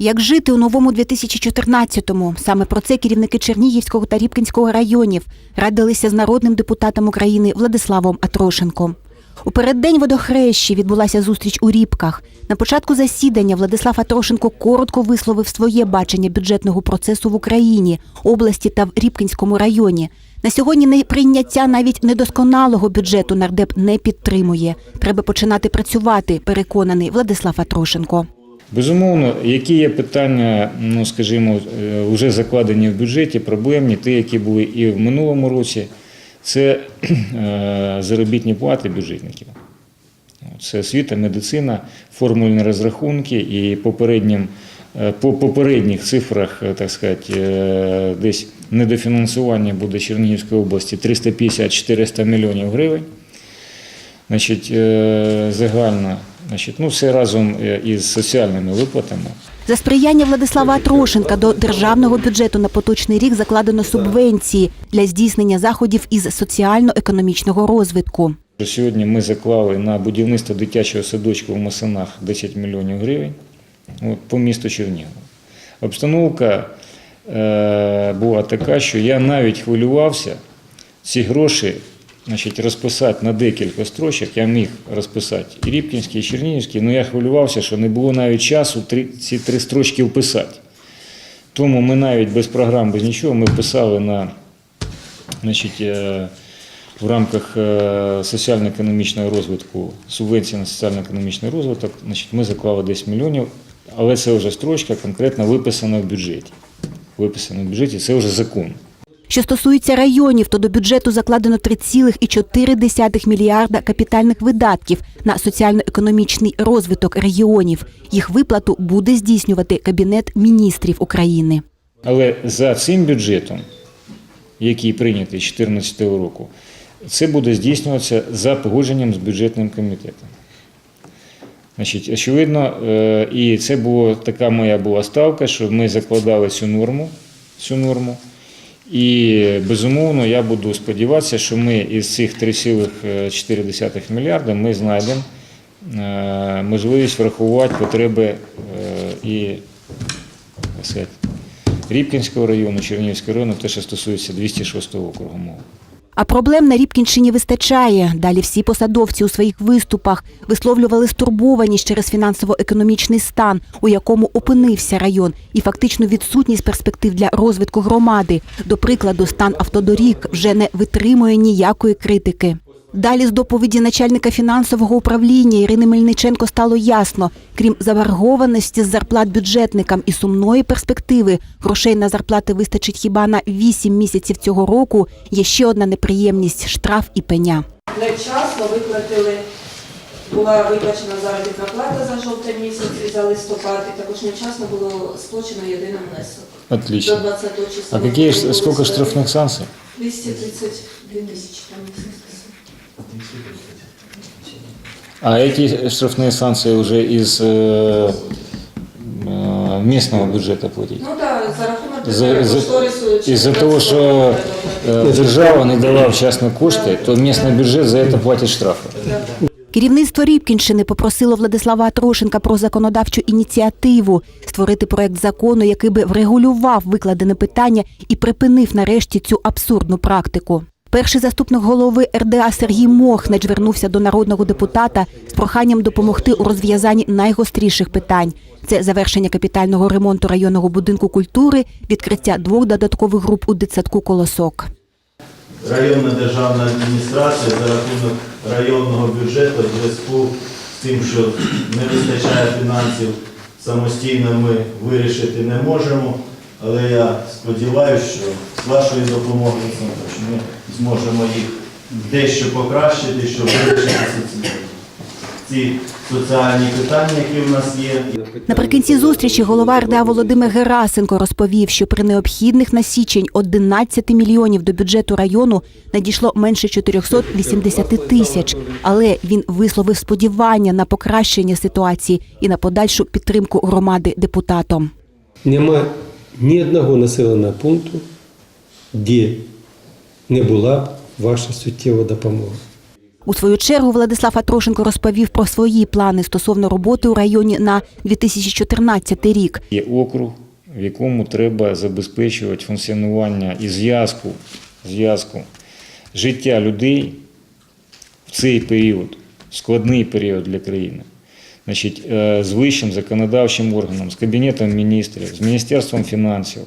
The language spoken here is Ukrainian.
Як жити у новому 2014-му? Саме про це керівники Чернігівського та Рібкінського районів радилися з народним депутатом України Владиславом Атрошенком. У переддень водохрещі відбулася зустріч у Рібках. На початку засідання Владислав Атрошенко коротко висловив своє бачення бюджетного процесу в Україні, області та в Рібкінському районі. На сьогодні неприйняття навіть недосконалого бюджету нардеп не підтримує. Треба починати працювати, переконаний Владислав Атрошенко. Безумовно, які є питання, ну скажімо, е, вже закладені в бюджеті, проблемні, ті, які були і в минулому році, це е, заробітні плати бюджетників. Це освіта, медицина, формульні розрахунки і попереднім, е, по попередніх цифрах, так сказати, десь недофінансування буде Чернігівської області 350-400 мільйонів гривень. Значить, загально, значить, ну, все разом е, із соціальними виплатами. За сприяння Владислава Трошенка до державного бюджету на поточний рік закладено субвенції для здійснення заходів із соціально-економічного розвитку. Сьогодні ми заклали на будівництво дитячого садочку в Масанах 10 мільйонів гривень по місту Чернігова. Обстановка е, була така, що я навіть хвилювався ці гроші значить, розписати на декілька строчок. Я міг розписати і Рібкінський, і Чернігівський, але я хвилювався, що не було навіть часу ці три строчки вписати. Тому ми навіть без програм, без нічого, ми писали на значить, е, в рамках е, соціально-економічного розвитку, субвенції на соціально-економічний розвиток, значить, ми заклали 10 мільйонів, але це вже строчка конкретно виписана в бюджеті. Виписана в бюджеті, це вже закон. Що стосується районів, то до бюджету закладено 3,4 мільярда капітальних видатків на соціально-економічний розвиток регіонів. Їх виплату буде здійснювати Кабінет міністрів України. Але за цим бюджетом, який прийнятий 2014 року, це буде здійснюватися за погодженням з бюджетним комітетом. Значить, очевидно, е, і це була така моя була ставка, що ми закладали цю норму, цю норму. І безумовно я буду сподіватися, що ми із цих 3,4 мільярда ми знайдемо е, можливість врахувати потреби е, і сказати, Рібкінського району, Чернігівського району, те, що стосується 206 округу мова. А проблем на Рібкінщині вистачає. Далі всі посадовці у своїх виступах висловлювали стурбованість через фінансово-економічний стан, у якому опинився район, і фактично відсутність перспектив для розвитку громади. До прикладу, стан автодоріг вже не витримує ніякої критики. Далі з доповіді начальника фінансового управління Ірини Мельниченко стало ясно, крім заборгованості з зарплат бюджетникам і сумної перспективи, грошей на зарплати вистачить хіба на 8 місяців цього року. Є ще одна неприємність штраф і пеня. Невчасно виплатили, була виплачена заробітна плата за жовтий місяць і за листопад, і також невчасно було сплачено єдиний внесок. До Отлично. 20 числа. А какие, ж- сколько штрафных санкций? 232 тисячі там. А эти штрафные санкции уже из э, э, местного бюджета платить? Ну так, за рахунок За- за- кошторису чи Из-за того, что э, держава не дала вчасно кошти, то местный бюджет за это платит штрафы. Керівництво Рібкінщини попросило Владислава Атрошенка про законодавчу ініціативу створити проект закону, який би врегулював викладене питання і припинив нарешті цю абсурдну практику. Перший заступник голови РДА Сергій Мохнач звернувся до народного депутата з проханням допомогти у розв'язанні найгостріших питань. Це завершення капітального ремонту районного будинку культури, відкриття двох додаткових груп у дитсадку Колосок. районна державна адміністрація за рахунок районного бюджету в зв'язку з тим, що не вистачає фінансів, самостійно ми вирішити не можемо. Але я сподіваюся, що з вашою допомогою ми зможемо їх дещо покращити, щоб вирішити ці- ці соціальні питання, які в нас є. Наприкінці зустрічі голова РДА Володимир Герасенко розповів, що при необхідних на січень 11 мільйонів до бюджету району надійшло менше 480 тисяч. Але він висловив сподівання на покращення ситуації і на подальшу підтримку громади депутатом. Нема ні одного населеного пункту, де не була б ваша суттєва допомога. У свою чергу Владислав Атрошенко розповів про свої плани стосовно роботи у районі на 2014 рік. Є округ, в якому треба забезпечувати функціонування і зв'язку, зв'язку життя людей в цей період, складний період для країни. Значить, з вищим законодавчим органом, з Кабінетом міністрів, з Міністерством фінансів,